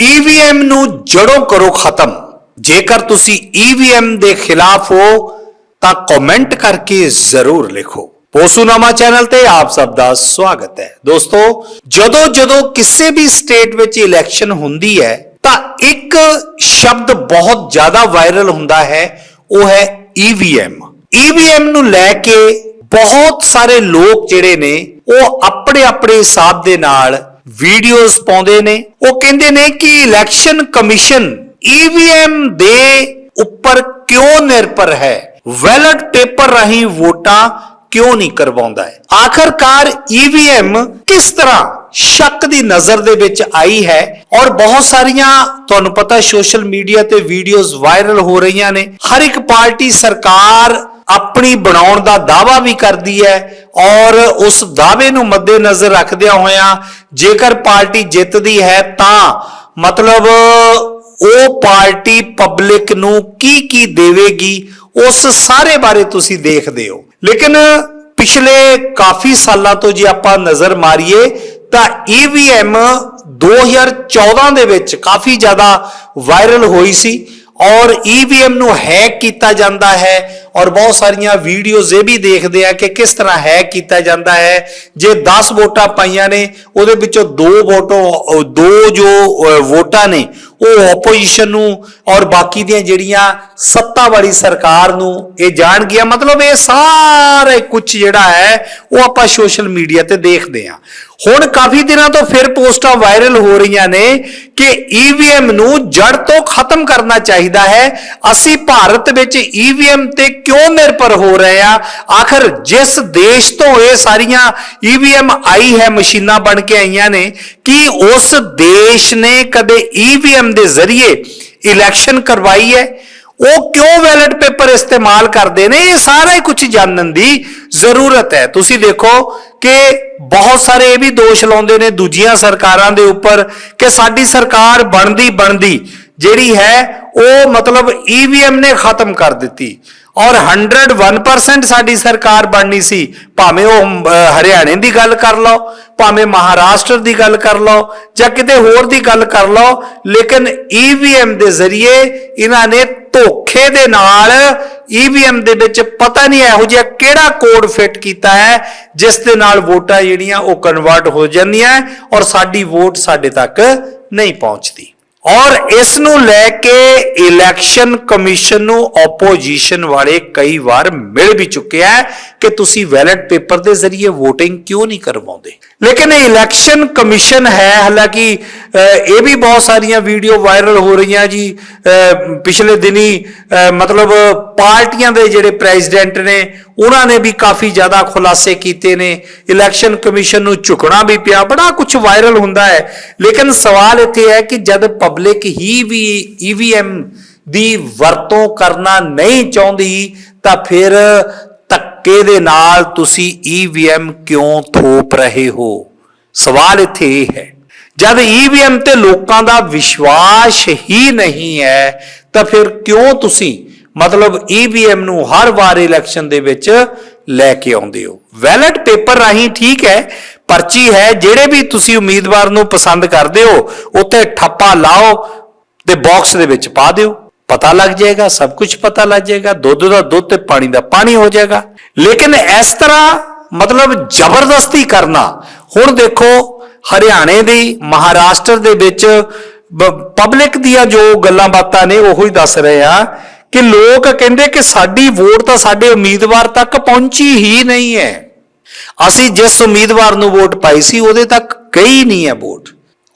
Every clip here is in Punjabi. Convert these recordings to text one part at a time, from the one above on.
ਈਵੀਐਮ ਨੂੰ ਜੜੋਂ ਕਰੋ ਖਤਮ। ਜੇਕਰ ਤੁਸੀਂ ਈਵੀਐਮ ਦੇ ਖਿਲਾਫ ਹੋ, ਤਾਂ ਕਮੈਂਟ ਕਰਕੇ ਜ਼ਰੂਰ ਲਿਖੋ। ਪੋਸੂਨਾਮਾ ਚੈਨਲ ਤੇ ਆਪ ਸਭ ਦਾ ਸਵਾਗਤ ਹੈ। ਦੋਸਤੋ, ਜਦੋਂ ਜਦੋਂ ਕਿਸੇ ਵੀ ਸਟੇਟ ਵਿੱਚ ਇਲੈਕਸ਼ਨ ਹੁੰਦੀ ਹੈ, ਤਾਂ ਇੱਕ ਸ਼ਬਦ ਬਹੁਤ ਜ਼ਿਆਦਾ ਵਾਇਰਲ ਹੁੰਦਾ ਹੈ, ਉਹ ਹੈ ਈਵੀਐਮ ਈਵੀਐਮ ਨੂੰ ਲੈ ਕੇ ਬਹੁਤ ਸਾਰੇ ਲੋਕ ਜਿਹੜੇ ਨੇ, ਉਹ ਆਪਣੇ ਆਪਣੇ ਹਿਸਾਬ ਦੇ ਨਾਲ ਵੀਡੀਓਜ਼ ਪਾਉਂਦੇ ਨੇ, ਉਹ ਕਹਿੰਦੇ ਨੇ ਕਿ ਇਲੈਕਸ਼ਨ ਕਮਿਸ਼ਨ ਈਵੀਐਮ ਦੇ ਉੱਪਰ ਕਿਉਂ ਨਿਰਭਰ ਹੈ? ਵੈਲਟ ਪੇਪਰ ਰਾਹੀਂ ਵੋਟਾਂ ਕਿਉਂ ਨਹੀਂ ਕਰਵਾਉਂਦਾ ਹੈ? ਆਖਰਕਾਰ ਈਵੀਐਮ ਕਿਸ ਤਰ੍ਹਾਂ ਸ਼ੱਕ ਦੀ ਨਜ਼ਰ ਦੇ ਵਿੱਚ ਆਈ ਹੈ? ਔਰ ਬਹੁਤ ਸਾਰੀਆਂ, ਤੁਹਾਨੂੰ ਪਤਾ ਸੋਸ਼ਲ ਮੀਡੀਆ ਤੇ ਵੀਡੀਓਜ਼ ਵਾਇਰਲ ਹੋ ਰਹੀਆਂ ਨੇ। ਹਰ ਇੱਕ ਪਾਰਟੀ ਸਰਕਾਰ ਆਪਣੀ ਬਣਾਉਣ ਦਾ ਦਾਵਾ ਵੀ ਕਰਦੀ ਹੈ ਔਰ ਉਸ ਦਾਅਵੇ ਨੂੰ ਮੱਦੇਨਜ਼ਰ ਰੱਖਦਿਆਂ ਹੋਇਆਂ ਜੇਕਰ ਪਾਰਟੀ ਜਿੱਤਦੀ ਹੈ ਤਾਂ ਮਤਲਬ ਉਹ ਪਾਰਟੀ ਪਬਲਿਕ ਨੂੰ ਕੀ ਕੀ ਦੇਵੇਗੀ, ਉਸ ਸਾਰੇ ਬਾਰੇ ਤੁਸੀਂ ਦੇਖਦੇ ਹੋ। ਲੇਕਿਨ ਪਿਛਲੇ ਕਾਫੀ ਸਾਲਾਂ ਤੋਂ ਜੇ ਆਪਾਂ ਨਜ਼ਰ ਮਾਰੀਏ, ਤਾਂ ਈਵੀਐਮ 2014 ਦੇ ਵਿੱਚ ਕਾਫੀ ਜ਼ਿਆਦਾ ਵਾਇਰਲ ਹੋਈ ਸੀ ਔਰ ਈਵੀਐਮ ਨੂੰ ਹੈਕ ਕੀਤਾ ਜਾਂਦਾ ਹੈ ਔਰ ਬਹੁਤ ਸਾਰੀਆਂ ਵੀਡੀਓਜ਼ ਇਹ ਵੀ ਦੇਖਦੇ ਆ ਕਿ ਕਿਸ ਤਰ੍ਹਾਂ ਹੈਕ ਕੀਤਾ ਜਾਂਦਾ ਹੈ। ਜੇ 10 ਵੋਟਾਂ ਪਾਈਆਂ ਨੇ, ਉਹਦੇ ਵਿੱਚੋਂ ਦੋ ਵੋਟੋ ਦੋ ਜੋ ਵੋਟਾਂ ਨੇ ਉਹ ਆਪੋਜੀਸ਼ਨ ਨੂੰ ਔਰ ਬਾਕੀ ਦੀਆਂ ਜਿਹੜੀਆਂ ਸੱਤਾ ਵਾਲੀ ਸਰਕਾਰ ਨੂੰ ਇਹ ਜਾਣ ਗਿਆ ਮਤਲਬ ਇਹ ਸਾਰੇ ਕੁਝ ਜਿਹੜਾ ਹੈ, ਉਹ ਆਪਾਂ ਸੋਸ਼ਲ ਮੀਡੀਆ ਤੇ ਦੇਖਦੇ ਆ ਹੁਣ ਕਾਫੀ ਦਿਨਾਂ ਤੋਂ ਫਿਰ ਪੋਸਟਾਂ ਵਾਇਰਲ ਹੋ ਰਹੀਆਂ ਨੇ ਕਿ ਈਵੀਐਮ ਨੂੰ ਜੜ ਤੋਂ ਖਤਮ ਕਰਨਾ ਚਾਹੀਦਾ ਹੈ। ਅਸੀਂ ਭਾਰਤ ਵਿੱਚ ਈਵੀਐਮ ਤੇ ਕਿਉਂ ਨਿਰਭਰ ਹੋ ਰਹੇ ਆ ਆਖਰ ਜਿਸ ਦੇਸ਼ ਤੋਂ ਇਹ ਸਾਰੀਆਂ ਈਵੀਐਮ ਆਈ ਹੈ, ਮਸ਼ੀਨਾਂ ਬਣ ਕੇ ਆਈਆਂ ਨੇ ਕੀ ਉਸ ਦੇਸ਼ ਨੇ ਕਦੇ ਈਵੀਐਮ ਦੇ ਜ਼ਰੀਏ ਇਲੈਕਸ਼ਨ ਕਰਵਾਈ ਹੈ? ਉਹ ਕਿਉਂ ਵੈਲਿਡ ਪੇਪਰ ਇਸਤੇਮਾਲ ਕਰਦੇ ਨੇ? ਇਹ ਸਾਰਾ ਹੀ ਕੁਝ ਜਾਣਨ ਦੀ ਜ਼ਰੂਰਤ ਹੈ। ਤੁਸੀਂ ਦੇਖੋ ਕਿ ਬਹੁਤ ਸਾਰੇ ਇਹ ਵੀ ਦੋਸ਼ ਲਾਉਂਦੇ ਨੇ ਦੂਜੀਆਂ ਸਰਕਾਰਾਂ ਦੇ ਉੱਪਰ ਕਿ ਸਾਡੀ ਸਰਕਾਰ ਬਣਦੀ ਬਣਦੀ ਜਿਹੜੀ ਹੈ, ਉਹ ਮਤਲਬ ਈਵੀਐਮ ਨੇ ਖਤਮ ਕਰ ਦਿੱਤੀ। ਔਰ 101% ਸਾਡੀ ਸਰਕਾਰ ਬਣਨੀ ਸੀ। ਭਾਵੇਂ ਉਹ ਹਰਿਆਣੇ ਦੀ ਗੱਲ ਕਰ ਲਓ, ਭਾਵੇਂ ਮਹਾਰਾਸ਼ਟਰ ਦੀ ਗੱਲ ਕਰ ਲਓ, ਜਾਂ ਕਿਤੇ ਹੋਰ ਦੀ ਗੱਲ ਕਰ ਲਓ, ਲੇਕਿਨ ਈਵੀਐਮ ਦੇ ਜ਼ਰੀਏ ਇਹਨਾਂ ਨੇ ਧੋਖੇ ਦੇ ਨਾਲ ਈਵੀਐਮ ਦੇ ਵਿੱਚ ਪਤਾ ਨਹੀਂ ਇਹੋ ਜਿਹਾ ਕਿਹੜਾ ਕੋਡ ਫਿੱਟ ਕੀਤਾ ਹੈ, ਜਿਸ ਦੇ ਨਾਲ ਵੋਟਾਂ ਜਿਹੜੀਆਂ ਉਹ ਕਨਵਰਟ ਹੋ ਜਾਂਦੀਆਂ ਔਰ ਸਾਡੀ ਵੋਟ ਸਾਡੇ ਤੱਕ ਨਹੀਂ ਪਹੁੰਚਦੀ। ਔਰ ਇਸ ਨੂੰ ਲੈ ਕੇ ਇਲੈਕਸ਼ਨ ਕਮਿਸ਼ਨ ਨੂੰ ਆਪੋਜੀਸ਼ਨ ਵਾਲੇ ਕਈ ਵਾਰ ਮਿਲ ਵੀ ਚੁੱਕਿਆ ਹੈ ਕਿ ਤੁਸੀਂ ਵੈਲਿਡ ਪੇਪਰ ਦੇ ਜ਼ਰੀਏ VOTING ਕਿਉਂ ਨਹੀਂ ਕਰਵਾਉਂਦੇ। ਲੇਕਿਨ ਇਹ ਇਲੈਕਸ਼ਨ ਕਮਿਸ਼ਨ ਹੈ, ਹਾਲਾਂਕਿ ਇਹ ਵੀ ਬਹੁਤ ਸਾਰੀਆਂ ਵੀਡੀਓ ਵਾਇਰਲ ਹੋ ਰਹੀਆਂ ਜੀ। ਪਿਛਲੇ ਦਿਨੀ ਮਤਲਬ ਪਾਰਟੀਆਂ ਦੇ ਜਿਹੜੇ ਪ੍ਰੈਜ਼ੀਡੈਂਟ ਨੇ, ਉਹਨਾਂ ਨੇ ਵੀ ਕਾਫੀ ਜ਼ਿਆਦਾ ਖੁਲਾਸੇ ਕੀਤੇ ਨੇ। ਇਲੈਕਸ਼ਨ ਕਮਿਸ਼ਨ ਨੂੰ ਝੁਕਣਾ ਵੀ ਪਿਆ, ਬੜਾ ਕੁਝ ਵਾਇਰਲ ਹੁੰਦਾ ਹੈ। ਲੇਕਿਨ ਸਵਾਲ ਇੱਥੇ ਹੈ ਕਿ ਜਦ ਪਬਲਿਕ ਹੀ ਵੀ ਈਵੀਐਮ ਦੀ ਵਰਤੋਂ ਕਰਨਾ ਨਹੀਂ ਚਾਹੁੰਦੀ, ਤਾਂ ਫਿਰ ਧੱਕੇ ਦੇ ਨਾਲ ਤੁਸੀਂ ਈਵੀਐਮ ਕਿਉਂ ਥੋਪ ਰਹੇ ਹੋ? ਸਵਾਲ ਇੱਥੇ ਇਹ ਹੈ, ਜਦ ਈਵੀਐਮ ਤੇ ਲੋਕਾਂ ਦਾ ਵਿਸ਼ਵਾਸ ਹੀ ਨਹੀਂ ਹੈ, ਤਾਂ ਫਿਰ ਕਿਉਂ ਤੁਸੀਂ ਮਤਲਬ ਈਵੀਐਮ ਨੂੰ ਹਰ ਵਾਰ ਇਲੈਕਸ਼ਨ ਦੇ ਵਿੱਚ ਲੈ ਕੇ ਆਉਂਦੇ ਹੋ? ਵੈਲਿਡ ਪੇਪਰ ਰਾਹੀਂ ਠੀਕ ਹੈ ਪਰਚੀ ਹੈ, ਜਿਹੜੇ ਵੀ ਤੁਸੀਂ ਉਮੀਦਵਾਰ ਨੂੰ ਪਸੰਦ ਕਰਦੇ ਹੋ, ਉੱਤੇ ਠੱਪਾ ਲਾਓ ਤੇ ਬਾਕਸ ਦੇ ਵਿੱਚ ਪਾ ਦਿਓ। ਪਤਾ ਲੱਗ ਜਾਏਗਾ, ਸਭ ਕੁਝ ਪਤਾ ਲੱਗ ਜਾਏਗਾ, ਦੁੱਧ ਦਾ ਦੁੱਧ ਤੇ ਪਾਣੀ ਦਾ ਪਾਣੀ ਹੋ ਜਾਏਗਾ। ਲੇਕਿਨ ਇਸ ਤਰ੍ਹਾਂ ਮਤਲਬ ਜ਼ਬਰਦਸਤੀ ਕਰਨਾ, ਹੁਣ ਦੇਖੋ ਹਰਿਆਣੇ ਦੀ, ਮਹਾਰਾਸ਼ਟਰ ਦੇ ਵਿੱਚ ਪਬਲਿਕ ਦੀਆਂ ਜੋ ਗੱਲਾਂ ਬਾਤਾਂ ਨੇ, ਉਹੋ ਹੀ ਦੱਸ ਰਹੇ ਆ ਕਿ ਲੋਕ ਕਹਿੰਦੇ ਕਿ ਸਾਡੀ ਵੋਟ ਤਾਂ ਸਾਡੇ ਉਮੀਦਵਾਰ ਤੱਕ ਪਹੁੰਚੀ ਹੀ ਨਹੀਂ ਹੈ। ਅਸੀਂ ਜਿਸ ਉਮੀਦਵਾਰ ਨੂੰ ਵੋਟ ਪਾਈ ਸੀ, ਉਹਦੇ ਤੱਕ ਗਈ ਨਹੀਂ ਹੈ ਵੋਟ।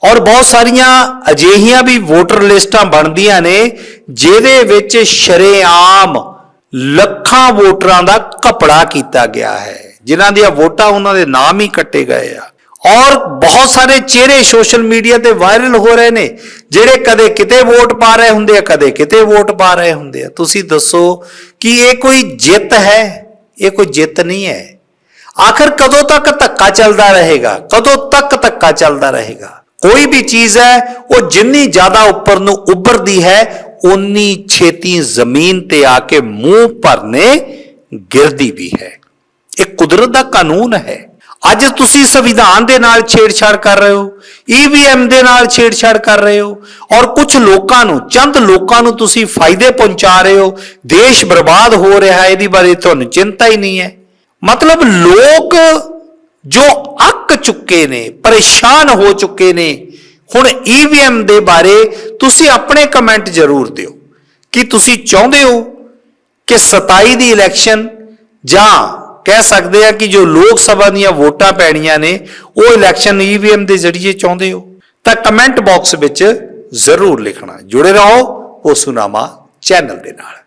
ਔਰ ਬਹੁਤ ਸਾਰੀਆਂ ਅਜਿਹੀਆਂ ਵੀ ਵੋਟਰ ਲਿਸਟਾਂ ਬਣਦੀਆਂ ਨੇ, ਜਿਹਦੇ ਵਿੱਚ ਸ਼ਰੇਆਮ ਲੱਖਾਂ ਵੋਟਰਾਂ ਦਾ ਕਪੜਾ ਕੀਤਾ ਗਿਆ ਹੈ। ਜਿਨ੍ਹਾਂ ਦੀਆਂ ਵੋਟਾਂ ਉਹਨਾਂ ਦੇ ਨਾਮ ਹੀ ਕੱਟੇ ਗਏ ਆ। ਔਰ ਬਹੁਤ ਸਾਰੇ ਚਿਹਰੇ ਸੋਸ਼ਲ ਮੀਡੀਆ ਤੇ ਵਾਇਰਲ ਹੋ ਰਹੇ ਨੇ, ਜਿਹੜੇ ਕਦੇ ਕਿਤੇ ਵੋਟ ਪਾ ਰਹੇ ਹੁੰਦੇ ਆ, ਕਦੇ ਕਿਤੇ ਵੋਟ ਪਾ ਰਹੇ ਹੁੰਦੇ ਆ। ਤੁਸੀਂ ਦੱਸੋ ਕਿ ਇਹ ਕੋਈ ਜਿੱਤ ਹੈ? ਇਹ ਕੋਈ ਜਿੱਤ ਨਹੀਂ ਹੈ। ਆਖਰ ਕਦੋਂ ਤੱਕ ਧੱਕਾ ਚੱਲਦਾ ਰਹੇਗਾ? ਕਦੋਂ ਤੱਕ ਧੱਕਾ ਚੱਲਦਾ ਰਹੇਗਾ? ਕੋਈ ਵੀ ਚੀਜ਼ ਹੈ, ਉਹ ਜਿੰਨੀ ਜ਼ਿਆਦਾ ਉੱਪਰ ਨੂੰ ਉੱਭਰਦੀ ਹੈ ਉਨੀ ਛੇਤੀ ਜ਼ਮੀਨ ਤੇ ਆ ਕੇ ਮੂੰਹ ਭਰਨੇ ਗਿਰਦੀ ਵੀ ਹੈ। ਇਹ ਕੁਦਰਤ ਦਾ ਕਾਨੂੰਨ ਹੈ। ਅੱਜ ਤੁਸੀਂ ਸੰਵਿਧਾਨ ਦੇ ਨਾਲ ਛੇੜਛਾੜ ਕਰ ਰਹੇ ਹੋ ਈਵੀਐਮ ਦੇ ਨਾਲ ਛੇੜਛਾੜ ਕਰ ਰਹੇ ਹੋ, ਔਰ ਕੁਝ ਲੋਕਾਂ ਨੂੰ, ਚੰਦ ਲੋਕਾਂ ਨੂੰ ਤੁਸੀਂ ਫਾਇਦੇ ਪਹੁੰਚਾ ਰਹੇ ਹੋ, ਦੇਸ਼ ਬਰਬਾਦ ਹੋ ਰਿਹਾ ਹੈ, ਇਹਦੀ ਬਾਰੇ ਤੁਹਾਨੂੰ ਚਿੰਤਾ ਹੀ ਨਹੀਂ ਹੈ। ਮਤਲਬ ਲੋਕ ਜੋ ਅੱਕ ਚੁੱਕੇ ਨੇ, ਪਰੇਸ਼ਾਨ ਹੋ ਚੁੱਕੇ ਨੇ, ਹੁਣ ਈਵੀਐਮ ਦੇ ਬਾਰੇ ਤੁਸੀਂ ਆਪਣੇ ਕਮੈਂਟ ਜ਼ਰੂਰ ਦਿਓ। ਕਿ ਤੁਸੀਂ ਚਾਹੁੰਦੇ ਹੋ ਕਿ 27 ਦੀ ਇਲੈਕਸ਼ਨ ਜਾਂ ਕਹਿ ਸਕਦੇ ਆ ਕਿ ਜੋ ਲੋਕ ਸਭਾ ਦੀਆਂ ਵੋਟਾਂ ਪੈਣੀਆਂ ਨੇ, ਉਹ ਇਲੈਕਸ਼ਨ ਈਵੀਐਮ ਦੇ ਜ਼ਰੀਏ ਚਾਹੁੰਦੇ ਹੋ? ਤਾਂ ਕਮੈਂਟ ਬਾਕਸ ਵਿੱਚ ਜ਼ਰੂਰ ਲਿਖਣਾ। ਜੁੜੇ ਰਹੋ ਪੋਸੂਨਾਮਾ ਚੈਨਲ ਦੇ ਨਾਲ।